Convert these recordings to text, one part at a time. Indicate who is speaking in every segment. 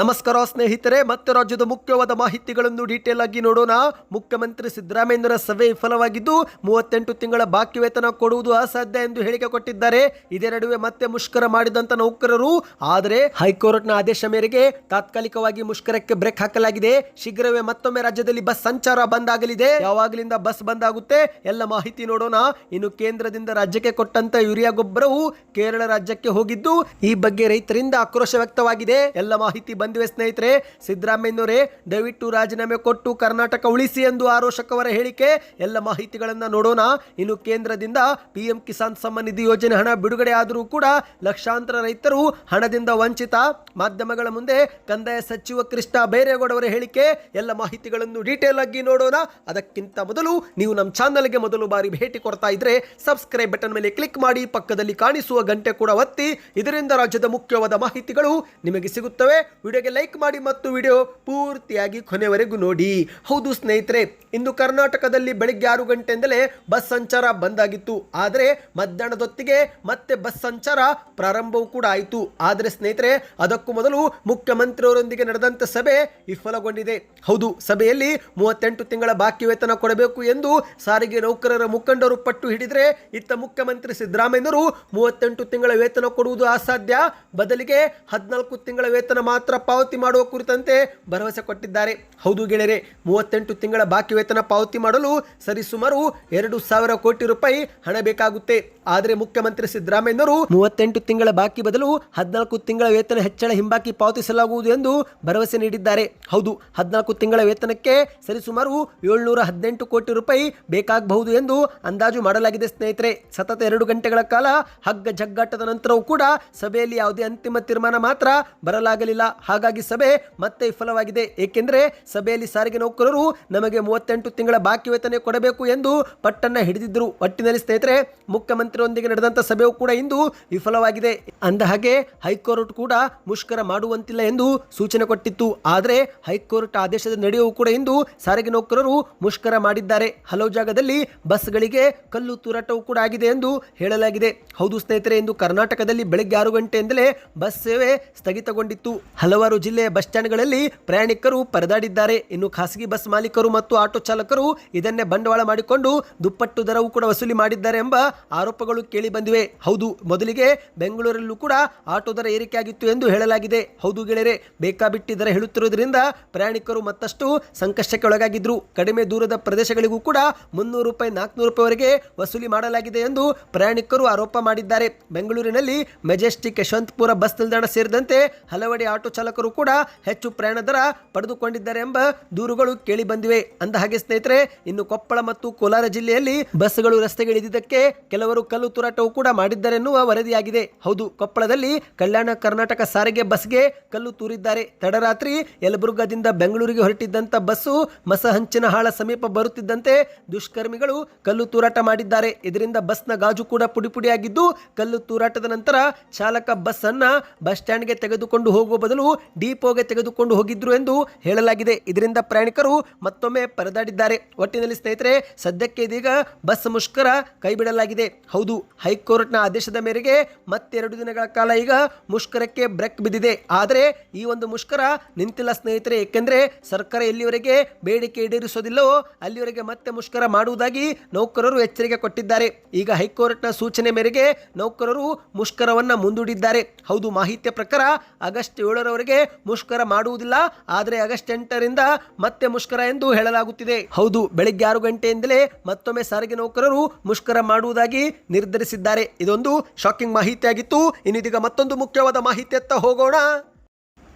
Speaker 1: ನಮಸ್ಕಾರ ಸ್ನೇಹಿತರೆ, ಮತ್ತೆ ರಾಜ್ಯದ ಮುಖ್ಯವಾದ ಮಾಹಿತಿಗಳನ್ನು ಡೀಟೇಲ್ ಆಗಿ ನೋಡೋಣ. ಮುಖ್ಯಮಂತ್ರಿ ಸಿದ್ದರಾಮಯ್ಯರ ಸಭೆ ವಿಫಲವಾಗಿದ್ದು, ಮೂವತ್ತೆಂಟು ತಿಂಗಳ ಬಾಕಿ ವೇತನ ಕೊಡುವುದು ಅಸಾಧ್ಯ ಎಂದು ಹೇಳಿಕೆ ಕೊಟ್ಟಿದ್ದಾರೆ. ಇದೇ ನಡುವೆ ಮತ್ತೆ ಮುಷ್ಕರ ಮಾಡಿದಂತ ನೌಕರರು, ಆದರೆ ಹೈಕೋರ್ಟ್ನ ಆದೇಶ ಮೇರೆಗೆ ತಾತ್ಕಾಲಿಕವಾಗಿ ಮುಷ್ಕರಕ್ಕೆ ಬ್ರೇಕ್ ಹಾಕಲಾಗಿದೆ. ಶೀಘ್ರವೇ ಮತ್ತೊಮ್ಮೆ ರಾಜ್ಯದಲ್ಲಿ ಬಸ್ ಸಂಚಾರ ಬಂದ್ ಆಗಲಿದೆ. ಯಾವಾಗಲಿಂದ ಬಸ್ ಬಂದ್ ಆಗುತ್ತೆ, ಎಲ್ಲ ಮಾಹಿತಿ ನೋಡೋಣ. ಇನ್ನು ಕೇಂದ್ರದಿಂದ ರಾಜ್ಯಕ್ಕೆ ಕೊಟ್ಟಂತ ಯೂರಿಯಾ ಗೊಬ್ಬರವು ಕೇರಳ ರಾಜ್ಯಕ್ಕೆ ಹೋಗಿದ್ದು, ಈ ಬಗ್ಗೆ ರೈತರಿಂದ ಆಕ್ರೋಶ ವ್ಯಕ್ತವಾಗಿದೆ. ಎಲ್ಲ ಮಾಹಿತಿ ಬಂದಿವೆ ಸ್ನೇಹಿತರೆ, ಸಿದ್ದರಾಮಯ್ಯನವರೇ, ದಯವಿಟ್ಟು ರಾಜೀನಾಮೆ ಕೊಟ್ಟು ಕರ್ನಾಟಕ ಉಳಿಸಿ ಎಂದು ಆರೋಶಕವರ ಹೇಳಿಕೆ. ಎಲ್ಲ ಮಾಹಿತಿಗಳನ್ನು ನೋಡೋಣ. ಇನ್ನು ಕೇಂದ್ರದಿಂದ ಪಿಎಂ ಕಿಸಾನ್ ಸಮ್ಮಾನ್ ನಿಧಿ ಯೋಜನೆ ಹಣ ಬಿಡುಗಡೆ ಆದರೂ ಕೂಡ ಲಕ್ಷಾಂತರ ರೈತರು ಹಣದಿಂದ ವಂಚಿತ. ಮಾಧ್ಯಮಗಳ ಮುಂದೆ ಕಂದಾಯ ಸಚಿವ ಕೃಷ್ಣ ಬೈರೇಗೌಡ ಹೇಳಿಕೆ. ಎಲ್ಲ ಮಾಹಿತಿಗಳನ್ನು ಡೀಟೇಲ್ ಆಗಿ ನೋಡೋಣ. ಅದಕ್ಕಿಂತ ಮೊದಲು ನೀವು ನಮ್ಮ ಚಾನಲ್ಗೆ ಮೊದಲು ಬಾರಿ ಭೇಟಿ ಕೊಡ್ತಾ ಇದ್ರೆ ಸಬ್ಸ್ಕ್ರೈಬ್ ಬಟನ್ ಮೇಲೆ ಕ್ಲಿಕ್ ಮಾಡಿ, ಪಕ್ಕದಲ್ಲಿ ಕಾಣಿಸುವ ಗಂಟೆ ಕೂಡ ಒತ್ತಿ. ಇದರಿಂದ ರಾಜ್ಯದ ಮುಖ್ಯವಾದ ಮಾಹಿತಿಗಳು ನಿಮಗೆ ಸಿಗುತ್ತವೆ. ವಿಡಿಯೋಗೆ ಲೈಕ್ ಮಾಡಿ ಮತ್ತು ವಿಡಿಯೋ ಪೂರ್ತಿಯಾಗಿ ಕೊನೆವರೆಗೂ ನೋಡಿ. ಹೌದು ಸ್ನೇಹಿತರೆ, ಇಂದು ಕರ್ನಾಟಕದಲ್ಲಿ ಬೆಳಿಗ್ಗೆ ಆರು ಗಂಟೆಯಿಂದಲೇ ಬಸ್ ಸಂಚಾರ ಬಂದಾಗಿತ್ತು ಆದರೆ ಮಧ್ಯಾಹ್ನದೊತ್ತಿಗೆ ಮತ್ತೆ ಬಸ್ ಸಂಚಾರ ಪ್ರಾರಂಭವೂ ಕೂಡ ಆಯಿತು. ಆದರೆ ಸ್ನೇಹಿತರೆ, ಅದಕ್ಕೂ ಮೊದಲು ಮುಖ್ಯಮಂತ್ರಿಯವರೊಂದಿಗೆ ನಡೆದಂತ ಸಭೆ ವಿಫಲಗೊಂಡಿದೆ. ಹೌದು, ಸಭೆಯಲ್ಲಿ ಮೂವತ್ತೆಂಟು ತಿಂಗಳ ಬಾಕಿ ವೇತನ ಕೊಡಬೇಕು ಎಂದು ಸಾರಿಗೆ ನೌಕರರ ಮುಖಂಡರು ಪಟ್ಟು ಹಿಡಿದರೆ ಇತ್ತ ಮುಖ್ಯಮಂತ್ರಿ ಸಿದ್ದರಾಮಯ್ಯನವರು ಮೂವತ್ತೆಂಟು ತಿಂಗಳ ವೇತನ ಕೊಡುವುದು ಅಸಾಧ್ಯ. ಬದಲಿಗೆ ಹದಿನಾಲ್ಕು ತಿಂಗಳ ವೇತನ ಮಾತ್ರ ಪಾವತಿ ಮಾಡುವ ಕುರಿತಂತೆ ಭರವಸೆ ಕೊಟ್ಟಿದ್ದಾರೆ. ಹೌದು ಗೆಳೆಯರೆ, ಮೂವತ್ತೆಂಟು ತಿಂಗಳ ಬಾಕಿ ವೇತನ ಪಾವತಿ ಮಾಡಲು ಸರಿಸುಮಾರು ಎರಡು ಸಾವಿರ ಕೋಟಿ ರೂಪಾಯಿ ಹಣ ಬೇಕಾಗುತ್ತೆ. ಆದರೆ ಮುಖ್ಯಮಂತ್ರಿ ಸಿದ್ದರಾಮಯ್ಯನವರು ಮೂವತ್ತೆಂಟು ತಿಂಗಳ ಬಾಕಿ ಬದಲು ಹದಿನಾಲ್ಕು ತಿಂಗಳ ವೇತನ ಹೆಚ್ಚಳ ಹಿಂಬಾಕಿ ಪಾವತಿಸಲಾಗುವುದು ಎಂದು ಭರವಸೆ ನೀಡಿದ್ದಾರೆ. ಹೌದು, ಹದಿನಾಲ್ಕು ತಿಂಗಳ ವೇತನಕ್ಕೆ ಸರಿಸುಮಾರು ಏಳ್ನೂರ ಹದಿನೆಂಟು ಕೋಟಿ ರೂಪಾಯಿ ಬೇಕಾಗಬಹುದು ಎಂದು ಅಂದಾಜು ಮಾಡಲಾಗಿದೆ ಸ್ನೇಹಿತರೆ. ಸತತ ಎರಡು ಗಂಟೆಗಳ ಕಾಲ ಹಗ್ಗ ಜಗ್ಗಾಟದ ನಂತರವೂ ಕೂಡ ಸಭೆಯಲ್ಲಿ ಯಾವುದೇ ಅಂತಿಮ ತೀರ್ಮಾನ ಮಾತ್ರ ಬರಲಾಗಲಿಲ್ಲ. ಹಾಗಾಗಿ ಸಭೆ ಮತ್ತೆ ವಿಫಲವಾಗಿದೆ. ಏಕೆಂದರೆ ಸಭೆಯಲ್ಲಿ ಸಾರಿಗೆ ನೌಕರರು ನಮಗೆ ಮೂವತ್ತೆಂಟು ತಿಂಗಳ ಬಾಕಿ ವೇತನ ಕೊಡಬೇಕು ಎಂದು ಪಟ್ಟನ್ನ ಹಿಡಿದಿದ್ದರು. ಒಟ್ಟಿನಲ್ಲಿ ಸ್ನೇಹಿತರೆ, ಮುಖ್ಯಮಂತ್ರಿಯೊಂದಿಗೆ ನಡೆದಂತ ಸಭೆಯು ಕೂಡ ಇಂದು ವಿಫಲವಾಗಿದೆ. ಅಂದ ಹಾಗೆ ಹೈಕೋರ್ಟ್ ಕೂಡ ಮುಷ್ಕರ ಮಾಡುವಂತಿಲ್ಲ ಎಂದು ಸೂಚನೆ ಕೊಟ್ಟಿತ್ತು. ಆದರೆ ಹೈಕೋರ್ಟ್ ಆದೇಶದ ನಡೆಯೂ ಕೂಡ ಇಂದು ಸಾರಿಗೆ ನೌಕರರು ಮುಷ್ಕರ ಮಾಡಿದ್ದಾರೆ. ಹಲವು ಜಾಗದಲ್ಲಿ ಬಸ್ಗಳಿಗೆ ಕಲ್ಲು ತೂರಾಟವೂ ಕೂಡ ಆಗಿದೆ ಎಂದು ಹೇಳಲಾಗಿದೆ. ಹೌದು ಸ್ನೇಹಿತರೆ, ಇಂದು ಕರ್ನಾಟಕದಲ್ಲಿ ಬೆಳಗ್ಗೆ ಆರು ಗಂಟೆಯಿಂದಲೇ ಬಸ್ ಸೇವೆ ಸ್ಥಗಿತಗೊಂಡಿತ್ತು. ಹಲವಾರು ಜಿಲ್ಲೆಯ ಬಸ್ ಸ್ಟ್ಯಾಂಡ್ಗಳಲ್ಲಿ ಪ್ರಯಾಣಿಕರು ಪರದಾಡಿದ್ದಾರೆ. ಇನ್ನು ಖಾಸಗಿ ಬಸ್ ಮಾಲೀಕರು ಮತ್ತು ಆಟೋ ಚಾಲಕರು ಇದನ್ನೇ ಬಂಡವಾಳ ಮಾಡಿಕೊಂಡು ದುಪ್ಪಟ್ಟು ದರವೂ ಕೂಡ ವಸೂಲಿ ಮಾಡಿದ್ದಾರೆ ಎಂಬ ಆರೋಪಗಳು ಕೇಳಿ ಬಂದಿವೆ. ಹೌದು, ಮೊದಲಿಗೆ ಬೆಂಗಳೂರಲ್ಲೂ ಕೂಡ ಆಟೋ ದರ ಏರಿಕೆಯಾಗಿತ್ತು ಎಂದು ಹೇಳಲಾಗಿದೆ. ಹೌದು ಗೆಳೆಯರೆ ಬೇಕಾಬಿಟ್ಟಿ ದರ ಹೇಳುತ್ತಿರುವುದರಿಂದ ಪ್ರಯಾಣಿಕರು ಮತ್ತಷ್ಟು ಸಂಕಷ್ಟಕ್ಕೆ ಒಳಗಾಗಿದ್ರು. ಕಡಿಮೆ ದೂರದ ಪ್ರದೇಶಗಳಿಗೂ ಕೂಡ ಮುನ್ನೂರು ರೂಪಾಯಿ, ನಾಲ್ಕುನೂರು ರೂಪಾಯಿವರೆಗೆ ವಸೂಲಿ ಮಾಡಲಾಗಿದೆ ಎಂದು ಪ್ರಯಾಣಿಕರು ಆರೋಪ ಮಾಡಿದ್ದಾರೆ. ಬೆಂಗಳೂರಿನಲ್ಲಿ ಮೆಜೆಸ್ಟಿಕ್ ಯಶವಂತಪುರ ಬಸ್ ನಿಲ್ದಾಣ ಸೇರಿದಂತೆ ಹಲವೆಡೆ ಆಟೋ ಚಾಲಕರು ಕೂಡ ಹೆಚ್ಚು ಪ್ರಯಾಣ ದರ ಪಡೆದುಕೊಂಡಿದ್ದಾರೆ ಎಂಬ ದೂರುಗಳು ಕೇಳಿ ಬಂದಿವೆ. ಅಂದ ಹಾಗೆ ಸ್ನೇಹಿತರೆ, ಇನ್ನು ಕೊಪ್ಪಳ ಮತ್ತು ಕೋಲಾರ ಜಿಲ್ಲೆಯಲ್ಲಿ ಬಸ್ಗಳು ರಸ್ತೆಗೆ ಇಳಿದಿದ್ದಕ್ಕೆ ಕೆಲವರು ಕಲ್ಲು ತೂರಾಟವು ಕೂಡ ಮಾಡಿದ್ದಾರೆ ಎನ್ನುವ ವರದಿಯಾಗಿದೆ. ಹೌದು, ಕೊಪ್ಪಳದಲ್ಲಿ ಕಲ್ಯಾಣ ಕರ್ನಾಟಕ ಸಾರಿಗೆ ಬಸ್ಗೆ ಕಲ್ಲು ತೂರಿದ್ದಾರೆ. ತಡರಾತ್ರಿ ಯಲಬುರ್ಗಾದಿಂದ ಬೆಂಗಳೂರಿಗೆ ಹೊರಟಿದ್ದಂತ ಬಸ್ಸು ಮಸಹಂಚಿನ ಹಾಳ ಸಮೀಪ ಬರುತ್ತಿದ್ದಂತೆ ದುಷ್ಕರ್ಮಿಗಳು ಕಲ್ಲು ತೂರಾಟ ಮಾಡಿದ್ದಾರೆ. ಇದರಿಂದ ಬಸ್ನ ಗಾಜು ಕೂಡ ಪುಡಿ ಪುಡಿಯಾಗಿದ್ದು ಕಲ್ಲು ತೂರಾಟದ ನಂತರ ಚಾಲಕ ಬಸ್ ಅನ್ನ ಬಸ್ ಸ್ಟ್ಯಾಂಡ್ಗೆ ತೆಗೆದುಕೊಂಡು ಹೋಗುವ ಬದಲು ಡಿಪೋಗೆ ತೆಗೆದುಕೊಂಡು ಹೋಗಿದ್ರು ಎಂದು ಹೇಳಲಾಗಿದೆ. ಇದರಿಂದ ಪ್ರಯಾಣಿಕರು ಮತ್ತೊಮ್ಮೆ ಪರದಾಡಿದ್ದಾರೆ. ಒಟ್ಟಿನಲ್ಲಿ ಸ್ನೇಹಿತರೆ, ಸದ್ಯಕ್ಕೆ ಇದೀಗ ಬಸ್ ಮುಷ್ಕರ ಕೈಬಿಡಲಾಗಿದೆ. ಹೌದು, ಹೈಕೋರ್ಟ್ನ ಆದೇಶದ ಮೇರೆಗೆ ಮತ್ತೆರಡು ದಿನಗಳ ಕಾಲ ಈಗ ಮುಷ್ಕರಕ್ಕೆ ಬ್ರೇಕ್ ಬಿದ್ದಿದೆ. ಆದರೆ ಈ ಒಂದು ಮುಷ್ಕರ ನಿಂತಿಲ್ಲ ಸ್ನೇಹಿತರೆ. ಏಕೆಂದರೆ ಸರ್ಕಾರ ಎಲ್ಲಿವರೆಗೆ ಬೇಡಿಕೆ ಈಡೇರಿಸೋದಿಲ್ಲವೋ ಅಲ್ಲಿವರೆಗೆ ಮತ್ತೆ ಮುಷ್ಕರ ಮಾಡುವುದಾಗಿ ನೌಕರರು ಎಚ್ಚರಿಕೆ ಕೊಟ್ಟಿದ್ದಾರೆ. ಈಗ ಹೈಕೋರ್ಟ್ನ ಸೂಚನೆ ಮೇರೆಗೆ ನೌಕರರು ಮುಷ್ಕರವನ್ನ ಮುಂದೂಡಿದ್ದಾರೆ. ಹೌದು, ಮಾಹಿತಿಯ ಪ್ರಕಾರ ಆಗಸ್ಟ್ ಏಳರವರೆಗೆ ಮುಷ್ಕರ ಮಾಡುವುದಿಲ್ಲ. ಆದರೆ ಆಗಸ್ಟ್ ಎಂಟರಿಂದ ಮತ್ತೆ ಮುಷ್ಕರ ಎಂದು ಹೇಳಲಾಗುತ್ತಿದೆ. ಹೌದು, ಬೆಳಿಗ್ಗೆ ಆರು ಗಂಟೆಯಿಂದಲೇ ಮತ್ತೊಮ್ಮೆ ಸಾರಿಗೆ ನೌಕರರು ಮುಷ್ಕರ ಮಾಡುವುದಾಗಿ ನಿರ್ಧರಿಸಿದ್ದಾರೆ. ಇದೊಂದು ಶಾಕಿಂಗ್ ಮಾಹಿತಿಯಾಗಿತ್ತು. ಇನ್ನಿದೀಗ ಮತ್ತೊಂದು ಮುಖ್ಯವಾದ ಮಾಹಿತಿಯತ್ತ ಹೋಗೋಣ.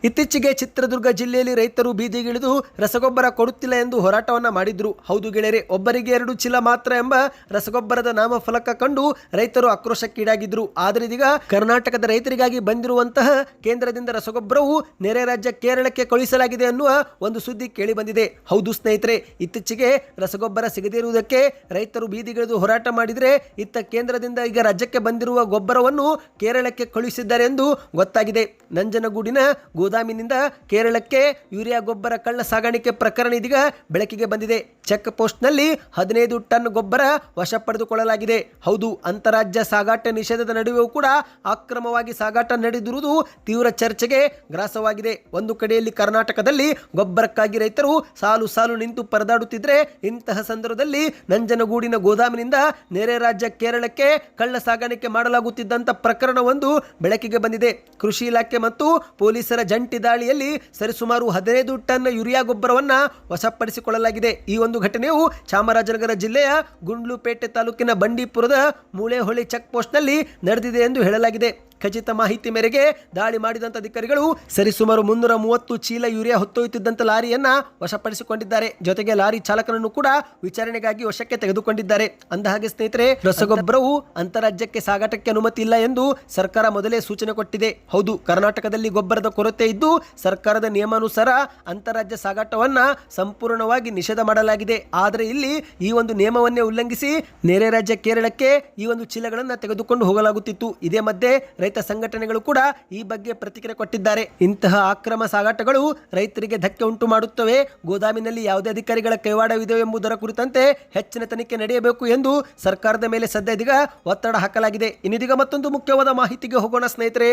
Speaker 1: ಇತ್ತೀಚೆಗೆ ಚಿತ್ರದುರ್ಗ ಜಿಲ್ಲೆಯಲ್ಲಿ ರೈತರು ಬೀದಿಗಿಳಿದು ರಸಗೊಬ್ಬರ ಕೊಡುತ್ತಿಲ್ಲ ಎಂದು ಹೋರಾಟವನ್ನ ಮಾಡಿದ್ರು. ಹೌದು ಗೆಳೆಯರೆ, ಒಬ್ಬರಿಗೆ ಎರಡು ಚೀಲ ಮಾತ್ರ ಎಂಬ ರಸಗೊಬ್ಬರದ ನಾಮಫಲಕ ಕಂಡು ರೈತರು ಆಕ್ರೋಶಕ್ಕೀಡಾಗಿದ್ರು. ಆದರೆ ಇದೀಗ ಕರ್ನಾಟಕದ ರೈತರಿಗಾಗಿ ಬಂದಿರುವಂತಹ ಕೇಂದ್ರದಿಂದ ರಸಗೊಬ್ಬರವು ನೆರೆ ರಾಜ್ಯ ಕೇರಳಕ್ಕೆ ಕಳುಹಿಸಲಾಗಿದೆ ಅನ್ನುವ ಒಂದು ಸುದ್ದಿ ಕೇಳಿ ಬಂದಿದೆ ಹೌದು ಸ್ನೇಹಿತರೆ, ಇತ್ತೀಚೆಗೆ ರಸಗೊಬ್ಬರ ಸಿಗದಿರುವುದಕ್ಕೆ ರೈತರು ಬೀದಿಗಿಳಿದು ಹೋರಾಟ ಮಾಡಿದರೆ ಇತ್ತ ಕೇಂದ್ರದಿಂದ ಈಗ ರಾಜ್ಯಕ್ಕೆ ಬಂದಿರುವ ಗೊಬ್ಬರವನ್ನು ಕೇರಳಕ್ಕೆ ಕಳುಹಿಸಿದ್ದಾರೆ ಎಂದು ಗೊತ್ತಾಗಿದೆ. ನಂಜನಗೂಡಿನ ಗೋದಾಮಿನಿಂದ ಕೇರಳಕ್ಕೆ ಯೂರಿಯಾ ಗೊಬ್ಬರ ಕಳ್ಳ ಸಾಗಾಣಿಕೆ ಪ್ರಕರಣ ಇದೀಗ ಬೆಳಕಿಗೆ ಬಂದಿದೆ. ಚೆಕ್ ಪೋಸ್ಟ್ನಲ್ಲಿ ಹದಿನೈದು ಟನ್ ಗೊಬ್ಬರ ವಶ ಪಡೆದುಕೊಳ್ಳಲಾಗಿದೆ. ಹೌದು, ಅಂತಾರಾಜ್ಯ ಸಾಗಾಟ ನಿಷೇಧದ ನಡುವೆಯೂ ಕೂಡ ಅಕ್ರಮವಾಗಿ ಸಾಗಾಟ ನಡೆದಿರುವುದು ತೀವ್ರ ಚರ್ಚೆಗೆ ಗ್ರಾಸವಾಗಿದೆ. ಒಂದು ಕಡೆಯಲ್ಲಿ ಕರ್ನಾಟಕದಲ್ಲಿ ಗೊಬ್ಬರಕ್ಕಾಗಿ ರೈತರು ಸಾಲು ಸಾಲು ನಿಂತು ಪರದಾಡುತ್ತಿದ್ದರೆ ಇಂತಹ ಸಂದರ್ಭದಲ್ಲಿ ನಂಜನಗೂಡಿನ ಗೋದಾಮಿನಿಂದ ನೆರೆ ರಾಜ್ಯ ಕೇರಳಕ್ಕೆ ಕಳ್ಳ ಸಾಗಾಣಿಕೆ ಮಾಡಲಾಗುತ್ತಿದ್ದಂಥ ಪ್ರಕರಣವೊಂದು ಬೆಳಕಿಗೆ ಬಂದಿದೆ. ಕೃಷಿ ಇಲಾಖೆ ಮತ್ತು ಪೊಲೀಸರ ಜಂಟಿ ದಾಳಿಯಲ್ಲಿ ಸರಿಸುಮಾರು ಹದಿನೈದು ಟನ್ ಯೂರಿಯಾ ಗೊಬ್ಬರವನ್ನು ವಶಪಡಿಸಿಕೊಳ್ಳಲಾಗಿದೆ. ಈ ಒಂದು ಘಟನೆಯು ಚಾಮರಾಜನಗರ ಜಿಲ್ಲೆಯ ಗುಂಡ್ಲುಪೇಟೆ ತಾಲೂಕಿನ ಬಂಡೀಪುರದ ಮೂಳೆಹೊಳಿ ಚೆಕ್ ಪೋಸ್ಟ್ನಲ್ಲಿ ನಡೆದಿದೆ ಎಂದು ಹೇಳಲಾಗಿದೆ. ಖಚಿತ ಮಾಹಿತಿ ಮೇರೆಗೆ ದಾಳಿ ಮಾಡಿದಂಥ ಅಧಿಕಾರಿಗಳು ಸರಿಸುಮಾರು ಮುನ್ನೂರ ಮೂವತ್ತು ಚೀಲ ಯೂರಿಯಾ ಹೊತ್ತೊಯ್ಯುತ್ತಿದ್ದಂಥ ಲಾರಿಯನ್ನು ವಶಪಡಿಸಿಕೊಂಡಿದ್ದಾರೆ. ಜೊತೆಗೆ ಲಾರಿ ಚಾಲಕನನ್ನು ಕೂಡ ವಿಚಾರಣೆಗಾಗಿ ವಶಕ್ಕೆ ತೆಗೆದುಕೊಂಡಿದ್ದಾರೆ. ಅಂದಹಾಗೆ ಸ್ನೇಹಿತರೆ, ರಸಗೊಬ್ಬರವು ಅಂತಾರಾಜ್ಯಕ್ಕೆ ಸಾಗಾಟಕ್ಕೆ ಅನುಮತಿ ಇಲ್ಲ ಎಂದು ಸರ್ಕಾರ ಮೊದಲೇ ಸೂಚನೆ ಕೊಟ್ಟಿದೆ. ಹೌದು, ಕರ್ನಾಟಕದಲ್ಲಿ ಗೊಬ್ಬರದ ಕೊರತೆ ಇದ್ದು ಸರ್ಕಾರದ ನಿಯಮಾನುಸಾರ ಅಂತಾರಾಜ್ಯ ಸಾಗಾಟವನ್ನ ಸಂಪೂರ್ಣವಾಗಿ ನಿಷೇಧ ಮಾಡಲಾಗಿದೆ. ಆದರೆ ಇಲ್ಲಿ ಈ ಒಂದು ನಿಯಮವನ್ನೇ ಉಲ್ಲಂಘಿಸಿ ನೆರೆ ರಾಜ್ಯ ಕೇರಳಕ್ಕೆ ಈ ಒಂದು ಚೀಲಗಳನ್ನು ತೆಗೆದುಕೊಂಡು ಹೋಗಲಾಗುತ್ತಿತ್ತು. ಇದೇ ಮಧ್ಯೆ ರೈತ ಸಂಘಟನೆಗಳು ಕೂಡ ಈ ಬಗ್ಗೆ ಪ್ರತಿಕ್ರಿಯೆ ಕೊಟ್ಟಿದ್ದಾರೆ. ಇಂತಹ ಅಕ್ರಮ ಸಾಗಾಟಗಳು ರೈತರಿಗೆ ಧಕ್ಕೆ ಉಂಟು ಮಾಡುತ್ತವೆ. ಗೋದಾಮಿನಲ್ಲಿ ಯಾವುದೇ ಅಧಿಕಾರಿಗಳ ಕೈವಾಡವಿದೆ ಎಂಬುದರ ಕುರಿತಂತೆ ಹೆಚ್ಚಿನ ತನಿಖೆ ನಡೆಯಬೇಕು ಎಂದು ಸರ್ಕಾರದ ಮೇಲೆ ಸದ್ಯ ಇದೀಗ ಒತ್ತಡ ಹಾಕಲಾಗಿದೆ. ಇನ್ನಿದೀಗ ಮತ್ತೊಂದು ಮುಖ್ಯವಾದ ಮಾಹಿತಿಗೆ ಹೋಗೋಣ ಸ್ನೇಹಿತರೆ.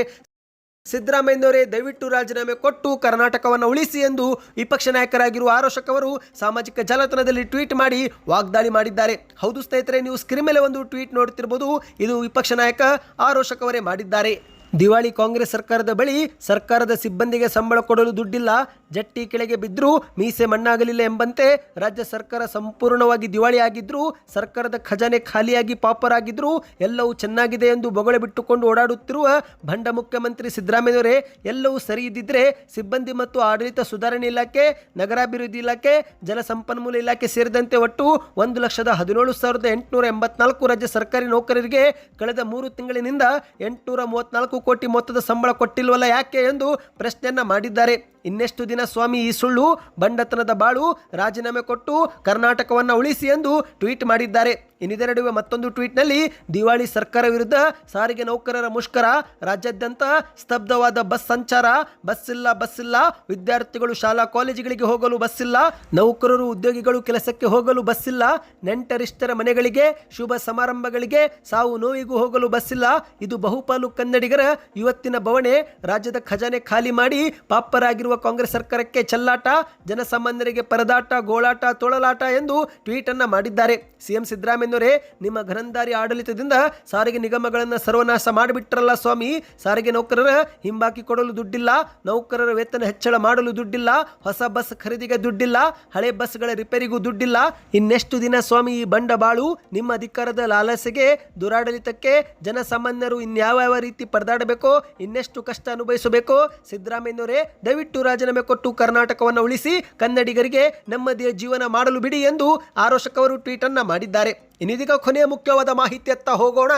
Speaker 1: ಸಿದ್ದರಾಮಯ್ಯನವರೇ, ದಯವಿಟ್ಟು ರಾಜೀನಾಮೆ ಕೊಟ್ಟು ಕರ್ನಾಟಕವನ್ನು ಉಳಿಸಿ ಎಂದು ವಿಪಕ್ಷ ನಾಯಕರಾಗಿರುವ ಆರೋಶಕ್ ಅವರು ಸಾಮಾಜಿಕ ಜಾಲತಾಣದಲ್ಲಿ ಟ್ವೀಟ್ ಮಾಡಿ ವಾಗ್ದಾಳಿ ಮಾಡಿದ್ದಾರೆ. ಹೌದು ಸ್ನೇಹಿತರೆ, ನೀವು ಸ್ಕ್ರೀನ್ ಮೇಲೆ ಒಂದು ಟ್ವೀಟ್ ನೋಡ್ತಿರ್ಬೋದು ಇದು ವಿಪಕ್ಷ ನಾಯಕ ಆರೋಶಕ್ ಅವರೇ ಮಾಡಿದ್ದಾರೆ. ದಿವಾಳಿ ಕಾಂಗ್ರೆಸ್ ಸರ್ಕಾರದ ಬಳಿ ಸರ್ಕಾರದ ಸಿಬ್ಬಂದಿಗೆ ಸಂಬಳ ಕೊಡಲು ದುಡ್ಡಿಲ್ಲ, ಜಟ್ಟಿ ಕೆಳಗೆ ಬಿದ್ದರೂ ಮೀಸೆ ಮಣ್ಣಾಗಲಿಲ್ಲ ಎಂಬಂತೆ ರಾಜ್ಯ ಸರ್ಕಾರ ಸಂಪೂರ್ಣವಾಗಿ ದಿವಾಳಿ ಆಗಿದ್ರು, ಸರ್ಕಾರದ ಖಜಾನೆ ಖಾಲಿಯಾಗಿ ಪಾಪರಾಗಿದ್ದರೂ ಎಲ್ಲವೂ ಚೆನ್ನಾಗಿದೆ ಎಂದು ಬೊಗಳೆ ಬಿಟ್ಟುಕೊಂಡು ಓಡಾಡುತ್ತಿರುವ ಭಂಡ ಮುಖ್ಯಮಂತ್ರಿ ಸಿದ್ದರಾಮಯ್ಯವರೇ, ಎಲ್ಲವೂ ಸರಿ ಇದ್ದಿದ್ದರೆ ಸಿಬ್ಬಂದಿ ಮತ್ತು ಆಡಳಿತ ಸುಧಾರಣೆ ಇಲಾಖೆ, ನಗರಾಭಿವೃದ್ಧಿ ಇಲಾಖೆ ಜಲಸಂಪನ್ಮೂಲ ಇಲಾಖೆ ಸೇರಿದಂತೆ ಒಟ್ಟು ಒಂದು ಲಕ್ಷದ ಹದಿನೇಳು ಸಾವಿರದ ಎಂಟುನೂರ ಎಂಬತ್ನಾಲ್ಕು ರಾಜ್ಯ ಸರ್ಕಾರಿ ನೌಕರರಿಗೆ ಕಳೆದ ಮೂರು ತಿಂಗಳಿನಿಂದ ಎಂಟುನೂರ ಮೂವತ್ನಾಲ್ಕು ಕೋಟಿ ಮೊತ್ತದ ಸಂಬಳ ಕೊಟ್ಟಿಲ್ವಲ್ಲ ಯಾಕೆ ಎಂದು ಪ್ರಶ್ನೆಯನ್ನ ಮಾಡಿದ್ದಾರೆ. ಇನ್ನೆಷ್ಟು ದಿನ ಸ್ವಾಮಿ ಈ ಸುಳ್ಳು? ಬಂಡತನದ ಬಾಳು ರಾಜೀನಾಮೆ ಕೊಟ್ಟು ಕರ್ನಾಟಕವನ್ನು ಉಳಿಸಿ ಎಂದು ಟ್ವೀಟ್ ಮಾಡಿದ್ದಾರೆ. ಇನ್ನಿದೇ ನಡುವೆ ಮತ್ತೊಂದು ಟ್ವೀಟ್ನಲ್ಲಿ ದಿವಾಳಿ ಸರ್ಕಾರ ವಿರುದ್ಧ ಸಾರಿಗೆ ನೌಕರರ ಮುಷ್ಕರ, ರಾಜ್ಯಾದ್ಯಂತ ಸ್ತಬ್ಧವಾದ ಬಸ್ ಸಂಚಾರ ಬಸ್ ಇಲ್ಲ ಬಸ್ ಇಲ್ಲ ವಿದ್ಯಾರ್ಥಿಗಳು ಶಾಲಾ ಕಾಲೇಜುಗಳಿಗೆ ಹೋಗಲು ಬಸ್ ಇಲ್ಲ ನೌಕರರು ಉದ್ಯೋಗಿಗಳು ಕೆಲಸಕ್ಕೆ ಹೋಗಲು ಬಸ್ ಇಲ್ಲ ನೆಂಟರಿಷ್ಟರ ಮನೆಗಳಿಗೆ ಶುಭ ಸಮಾರಂಭಗಳಿಗೆ ಸಾವು ನೋವಿಗೂ ಹೋಗಲು ಬಸ್ ಇಲ್ಲ ಇದು ಬಹುಪಾಲು ಕನ್ನಡಿಗರ ಇವತ್ತಿನ ಬವಣೆ. ರಾಜ್ಯದ ಖಜಾನೆ ಖಾಲಿ ಮಾಡಿ ಪಾಪರಾಗಿರುವ ಕಾಂಗ್ರೆಸ್ ಸರ್ಕಾರಕ್ಕೆ ಚೆಲ್ಲಾಟ, ಜನಸಾಮಾನ್ಯರಿಗೆ ಪರದಾಟ, ಗೋಳಾಟ, ತೊಳಲಾಟ ಎಂದು ಟ್ವೀಟ್ ಅನ್ನ ಮಾಡಿದ್ದಾರೆ. ಸಿಎಂ ಸಿದ್ದರಾಮಯ್ಯನವರೇ, ನಿಮ್ಮ ಘನಂದಾರಿ ಆಡಳಿತದಿಂದ ಸಾರಿಗೆ ನಿಗಮಗಳನ್ನು ಸರ್ವನಾಶ ಮಾಡಿಬಿಟ್ರಲ್ಲ ಸ್ವಾಮಿ. ಸಾರಿಗೆ ನೌಕರರ ಹಿಂಬಾಕಿ ಕೊಡಲು ದುಡ್ಡಿಲ್ಲ, ನೌಕರರ ವೇತನ ಹೆಚ್ಚಳ ಮಾಡಲು ದುಡ್ಡಿಲ್ಲ, ಹೊಸ ಬಸ್ ಖರೀದಿಗೆ ದುಡ್ಡಿಲ್ಲ, ಹಳೆ ಬಸ್ಗಳ ರಿಪೇರಿಗೂ ದುಡ್ಡಿಲ್ಲ. ಇನ್ನೆಷ್ಟು ದಿನ ಸ್ವಾಮಿ ಈ ಬಂಡಬಾಳು ನಿಮ್ಮ ಅಧಿಕಾರದ ಲಾಲಸೆಗೆ, ದುರಾಡಳಿತಕ್ಕೆ ಜನಸಾಮಾನ್ಯರು ಇನ್ಯಾವ ರೀತಿ ಪರದಾಡಬೇಕೋ, ಇನ್ನೆಷ್ಟು ಕಷ್ಟ ಅನುಭವಿಸಬೇಕೋ, ಸಿದ್ದರಾಮಯ್ಯನವರೇ, ದಯವಿಟ್ಟು ರಾಜೀನಾಮೆ ಕೊಟ್ಟು ಕರ್ನಾಟಕವನ್ನು ಉಳಿಸಿ ಕನ್ನಡಿಗರಿಗೆ ನೆಮ್ಮದಿಯ ಜೀವನ ಮಾಡಲು ಬಿಡಿ ಎಂದು ಆರೋಶಕ್ ಅವರು ಟ್ವೀಟ್ ಅನ್ನ ಮಾಡಿದ್ದಾರೆ. ಇನ್ನಿದೀಗ ಕೊನೆಯ ಮುಖ್ಯವಾದ ಮಾಹಿತಿಯತ್ತ ಹೋಗೋಣ.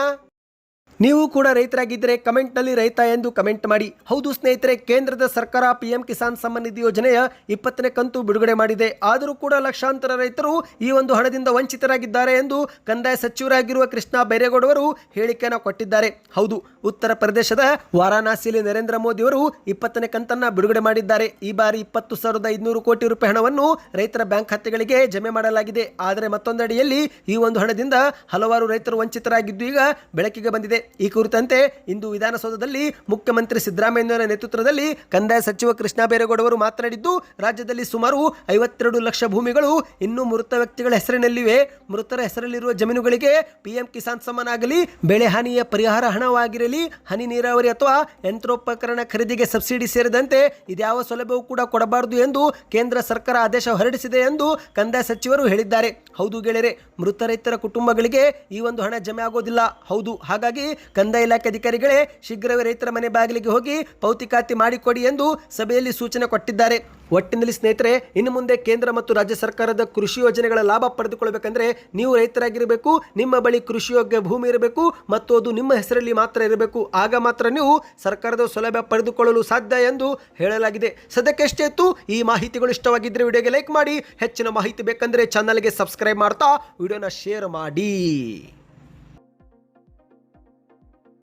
Speaker 1: ನೀವು ಕೂಡ ರೈತರಾಗಿದ್ದರೆ ಕಮೆಂಟ್ನಲ್ಲಿ ರೈತ ಎಂದು ಕಮೆಂಟ್ ಮಾಡಿ. ಹೌದು ಸ್ನೇಹಿತರೆ, ಕೇಂದ್ರದ ಸರ್ಕಾರ ಪಿಎಂ ಕಿಸಾನ್ ಸಮ್ಮಾನ್ ನಿಧಿ ಯೋಜನೆಯ ಇಪ್ಪತ್ತನೇ ಕಂತು ಬಿಡುಗಡೆ ಮಾಡಿದೆ. ಆದರೂ ಕೂಡ ಲಕ್ಷಾಂತರ ರೈತರು ಈ ಒಂದು ಹಣದಿಂದ ವಂಚಿತರಾಗಿದ್ದಾರೆ ಎಂದು ಕಂದಾಯ ಸಚಿವರಾಗಿರುವ ಕೃಷ್ಣ ಬೈರೇಗೌಡವರು ಹೇಳಿಕೆಯನ್ನು ಕೊಟ್ಟಿದ್ದಾರೆ. ಹೌದು, ಉತ್ತರ ಪ್ರದೇಶದ ವಾರಾಣಸಿಯಲ್ಲಿ ನರೇಂದ್ರ ಮೋದಿ ಅವರು ಇಪ್ಪತ್ತನೇ ಕಂತನ್ನು ಬಿಡುಗಡೆ ಮಾಡಿದ್ದಾರೆ. ಈ ಬಾರಿ ಇಪ್ಪತ್ತು ಸಾವಿರದ ಐದುನೂರು ಕೋಟಿ ರೂಪಾಯಿ ಹಣವನ್ನು ರೈತರ ಬ್ಯಾಂಕ್ ಖಾತೆಗಳಿಗೆ ಜಮೆ ಮಾಡಲಾಗಿದೆ. ಆದರೆ ಮತ್ತೊಂದಡಿಯಲ್ಲಿ ಈ ಒಂದು ಹಣದಿಂದ ಹಲವಾರು ರೈತರು ವಂಚಿತರಾಗಿದ್ದು ಈಗ ಬೆಳಕಿಗೆ ಬಂದಿದೆ. ಈ ಕುರಿತಂತೆ ಇಂದು ವಿಧಾನಸೌಧದಲ್ಲಿ ಮುಖ್ಯಮಂತ್ರಿ ಸಿದ್ದರಾಮಯ್ಯನವರ ನೇತೃತ್ವದಲ್ಲಿ ಕಂದಾಯ ಸಚಿವ ಕೃಷ್ಣ ಬೈರೇಗೌಡವರು ಮಾತನಾಡಿದ್ದು, ರಾಜ್ಯದಲ್ಲಿ ಸುಮಾರು ಐವತ್ತೆರಡು ಲಕ್ಷ ಭೂಮಿಗಳು, ಇನ್ನೂ ಮೃತ ವ್ಯಕ್ತಿಗಳ ಹೆಸರಿನಲ್ಲಿವೆ. ಮೃತರ ಹೆಸರಲ್ಲಿರುವ ಜಮೀನುಗಳಿಗೆ ಪಿಎಂ ಕಿಸಾನ್ ಸಮ್ಮಾನ ಆಗಲಿ, ಬೆಳೆ ಹಾನಿಯ ಪರಿಹಾರ ಹಣವಾಗಿರಲಿ, ಹನಿ ನೀರಾವರಿ ಅಥವಾ ಯಂತ್ರೋಪಕರಣ ಖರೀದಿಗೆ ಸಬ್ಸಿಡಿ ಸೇರಿದಂತೆ ಇದ್ಯಾವ ಸೌಲಭ್ಯವೂ ಕೂಡ ಕೊಡಬಾರದು ಎಂದು ಕೇಂದ್ರ ಸರ್ಕಾರ ಆದೇಶ ಹೊರಡಿಸಿದೆ ಎಂದು ಕಂದಾಯ ಸಚಿವರು ಹೇಳಿದ್ದಾರೆ. ಹೌದು ಗೆಳೆಯರೆ, ಮೃತ ರೈತರ ಕುಟುಂಬಗಳಿಗೆ ಈ ಒಂದು ಹಣ ಜಮೆ ಆಗೋದಿಲ್ಲ. ಹೌದು, ಹಾಗಾಗಿ ಕಂದಾಯ ಇಲಾಖೆ ಅಧಿಕಾರಿಗಳೇ ಶೀಘ್ರವೇ ರೈತರ ಮನೆ ಬಾಗಿಲಿಗೆ ಹೋಗಿ ಪೌತಿಕಾತಿ ಮಾಡಿಕೊಡಿ ಎಂದು ಸಭೆಯಲ್ಲಿ ಸೂಚನೆ ಕೊಟ್ಟಿದ್ದಾರೆ. ಒಟ್ಟಿನಲ್ಲಿ ಸ್ನೇಹಿತರೆ, ಇನ್ನು ಮುಂದೆ ಕೇಂದ್ರ ಮತ್ತು ರಾಜ್ಯ ಸರ್ಕಾರದ ಕೃಷಿ ಯೋಜನೆಗಳ ಲಾಭ ಪಡೆದುಕೊಳ್ಳಬೇಕಂದ್ರೆ ನೀವು ರೈತರಾಗಿರಬೇಕು, ನಿಮ್ಮ ಬಳಿ ಕೃಷಿ ಯೋಗ್ಯ ಭೂಮಿ ಇರಬೇಕು ಮತ್ತು ಅದು ನಿಮ್ಮ ಹೆಸರಲ್ಲಿ ಮಾತ್ರ ಇರಬೇಕು. ಆಗ ಮಾತ್ರ ನೀವು ಸರ್ಕಾರದ ಸೌಲಭ್ಯ ಪಡೆದುಕೊಳ್ಳಲು ಸಾಧ್ಯ ಎಂದು ಹೇಳಲಾಗಿದೆ. ಸದ್ಯಕ್ಕೆ ಇತ್ತು, ಈ ಮಾಹಿತಿಗಳು ಇಷ್ಟವಾಗಿದ್ದರೆ ವಿಡಿಯೋಗೆ ಲೈಕ್ ಮಾಡಿ, ಹೆಚ್ಚಿನ ಮಾಹಿತಿ ಬೇಕಂದರೆ ಚಾನಲ್ಗೆ ಸಬ್ಸ್ಕ್ರೈಬ್ ಮಾಡ್ತಾ ವಿಡಿಯೋನ ಶೇರ್ ಮಾಡಿ